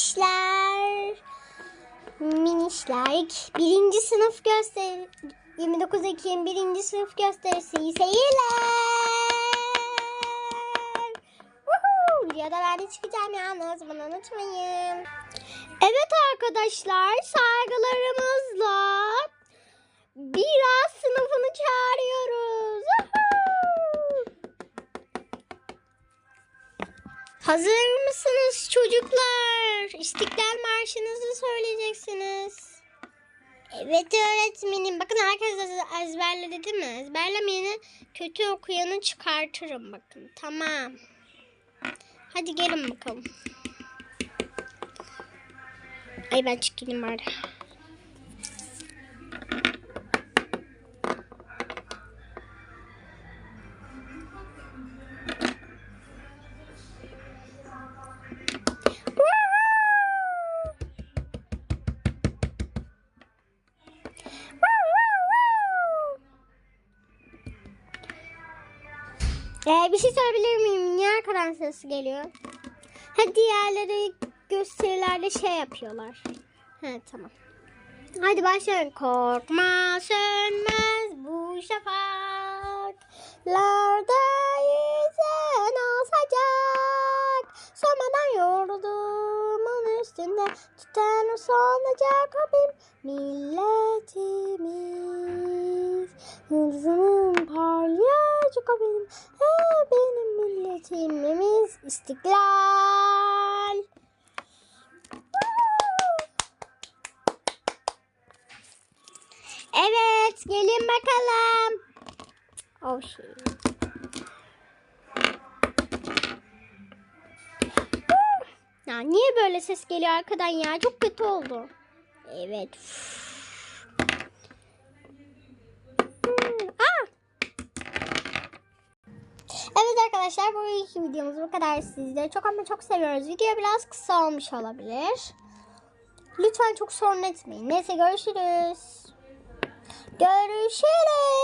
minişler. Minişler. Birinci sınıf gösteri. 29 Ekim birinci sınıf gösterisi. Seyirler. Woohoo! Videoda ben de çıkacağım yalnız. Bunu unutmayın. Evet arkadaşlar saygılarımızla biraz sınıfını Hazır mısınız çocuklar? İstiklal Marşı'nızı söyleyeceksiniz. Evet öğretmenim. Bakın herkes ez- ezberledi değil mi? Ezberlemeyeni kötü okuyanı çıkartırım bakın. Tamam. Hadi gelin bakalım. Ay ben çıkayım bari. Ee, bir şey sorabilir miyim? Niye arkadan ses geliyor? Ha diğerleri gösterilerde şey yapıyorlar. Ha tamam. Hadi başlayalım. Korkma sönmez bu şafaklarda yüzen alsacak. Sönmeden yurdumun üstünde tutan sonacak Rabbim milletimiz. Yıldızının o benim, he benim milletimiz istiklal. Evet, gelin bakalım. Oh shit. Ya niye böyle ses geliyor arkadan ya? Çok kötü oldu. Evet. Hmm, arkadaşlar bu iki videomuz bu kadar sizleri çok ama çok seviyoruz. Video biraz kısa olmuş olabilir. Lütfen çok sorun etmeyin. Neyse görüşürüz. Görüşürüz.